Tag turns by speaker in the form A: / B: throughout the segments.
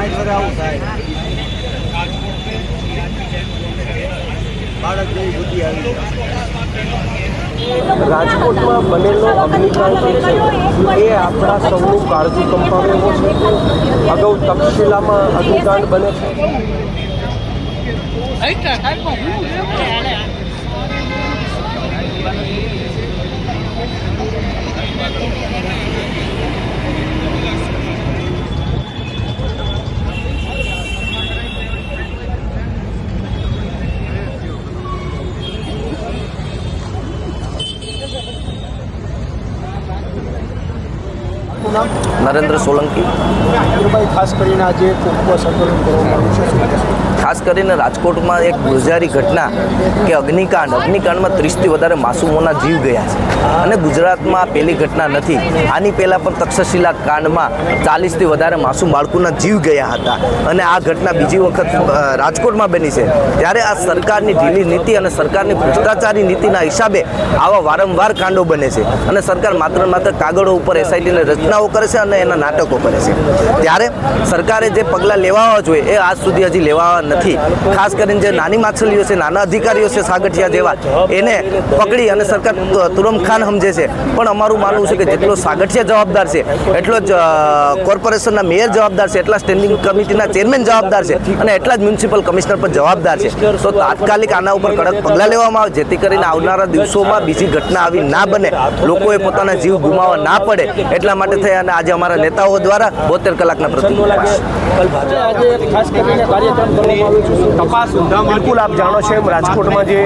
A: સાઠ વર્ષ આવું થાય. બાળક જેવી બુદ્ધિ આવી
B: રાજકોટમાં બનેલો અગ્નિકાંડ છે. એ આપણા સૌનું કાળજી કંપાવે એવો છે. અગાઉ તક્ષશિલામાં અગ્નિકાંડ બને છે.
C: નરેન્દ્ર સોલંકી.
B: ખાસ કરીને આજે?
C: ખાસ કરીને રાજકોટમાં એક ગુજારી ઘટના કે અગ્નિકાંડ. અગ્નિકાંડમાં ત્રીસથી વધારે માસૂમોના જીવ ગયા છે. અને ગુજરાતમાં પહેલી ઘટના નથી. આની પહેલાં પણ તક્ષશિલા કાંડમાં ચાલીસથી વધારે માસૂમ બાળકોના જીવ ગયા હતા. અને આ ઘટના બીજી વખત રાજકોટમાં બની છે. ત્યારે આ સરકારની ઢીલી નીતિ અને સરકારની ભ્રષ્ટાચારી નીતિના હિસાબે આવા વારંવાર કાંડો બને છે. અને સરકાર માત્ર માત્ર કાગળો ઉપર એસઆઈટીની રચનાઓ કરે છે અને એના નાટકો કરે છે. ત્યારે સરકારે જે પગલાં લેવા જોઈએ, એ આજ સુધી હજી લેવા નથી. ખાસ કરીને જે નાની માછલીઓ છે, નાના અધિકારીઓ છે સાગઠિયા જેવા, એને પકડી અને સરકાર તુરમખાન ખાન સમજે છે. પણ અમારું માનવું છે કે જેટલો સાગઠિયા જવાબદાર છે, એટલો જ કોર્પોરેશનના મેયર જવાબદાર છે, એટલા સ્ટેન્ડિંગ કમિટીના ચેરમેન જવાબદાર છે અને એટલા જ મ્યુનિસિપલ કમિશનર પણ જવાબદાર છે. તો તાત્કાલિક આના ઉપર કડક પગલાં લેવામાં આવે, જેથી કરીને આવનારા દિવસોમાં બીજી ઘટના આવી ના બને. લોકોએ પોતાના જીવ ગુમાવવા ના પડે, એટલા માટે અને આજે અમારા નેતાઓ દ્વારા બોતેર કલાકના
B: બિલકુલ આપ જાણો છો એમ રાજકોટમાં જે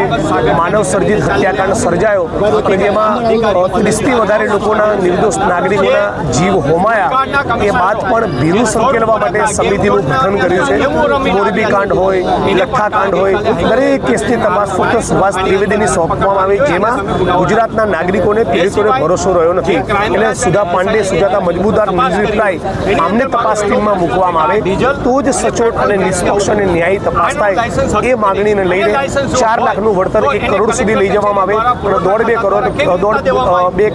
B: માનવ સર્જિત હત્યાકાંડ સર્જાયો કે જેમાં ત્રીસથી વધારે લોકોના નિર્દોષ નાગરિકોના જીવ હોમાયા એ બાદ પણ ભીનું સંકેલવા માટે સમિતિનું ગઠન કર્યું છે. મોરબી કાંડ હોય લઠ્ઠા કાંડ હોય દરેક કેસની તપાસ ફક્ત સુભાષ ત્રિવેદીની સોંપવામાં આવી જેમાં ગુજરાતના નાગરિકોને પીડિતોને ભરોસો રહ્યો નથી. એટલે સુધા પાંડે સુજાતા મજબૂદાર નિર્ભિપ્રાય આમને તપાસ ટીમમાં મૂકવામાં આવે, તો જ સચોટ અને નિષ્પક્ષ અને ન્યાયી તપાસ થાય. એ માગણીને લઈને ચાર લાખનું વળતર એક કરોડ સુધી લઈ જવામાં આવે દોઢ બે કરોડ દોઢ બે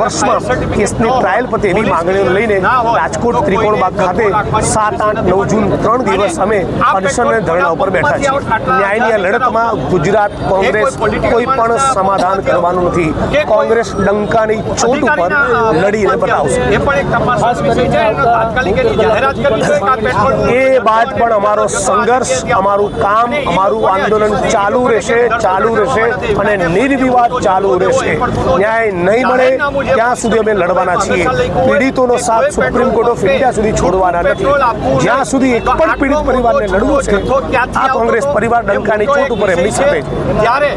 B: વર્ષમાં કેસની ટ્રાયલ પતે એવી માગણીઓ લઈને રાજકોટ ત્રિકોણબાગ ખાતે સાત, આઠ, નવ જૂન ત્રણ દિવસ અમે અનશન અને ધરણા ઉપર બેઠા છે ન્યાયની લડતમાં ગુજરાત કોંગ્રેસ કોઈ પણ સમાધાન કરવાનું નથી. કોંગ્રેસ ડંકાની ચોટ ઉપર લડીને બતાવશે એ બાદ પણ અમારો સંઘર્ષ અમારું કામ અમારું આંદોલન ચાલુ રહેશે ચાલુ રહેશે અને નિર્વિવાદ ચાલુ રહેશે. ન્યાય નહીં મળે ત્યાં સુધી અમે લડવાના છીએ. પીડિતોનો સાથ સુપ્રીમ કોર્ટ ઓફ ઇન્ડિયા સુધી છોડવાના નથી. જ્યાં સુધી એક પણ પીડિત પરિવારને લડવું છે આ કોંગ્રેસ પરિવાર ડંકાની ચોટ ઉપર એમની સાથે છે
D: ત્યારે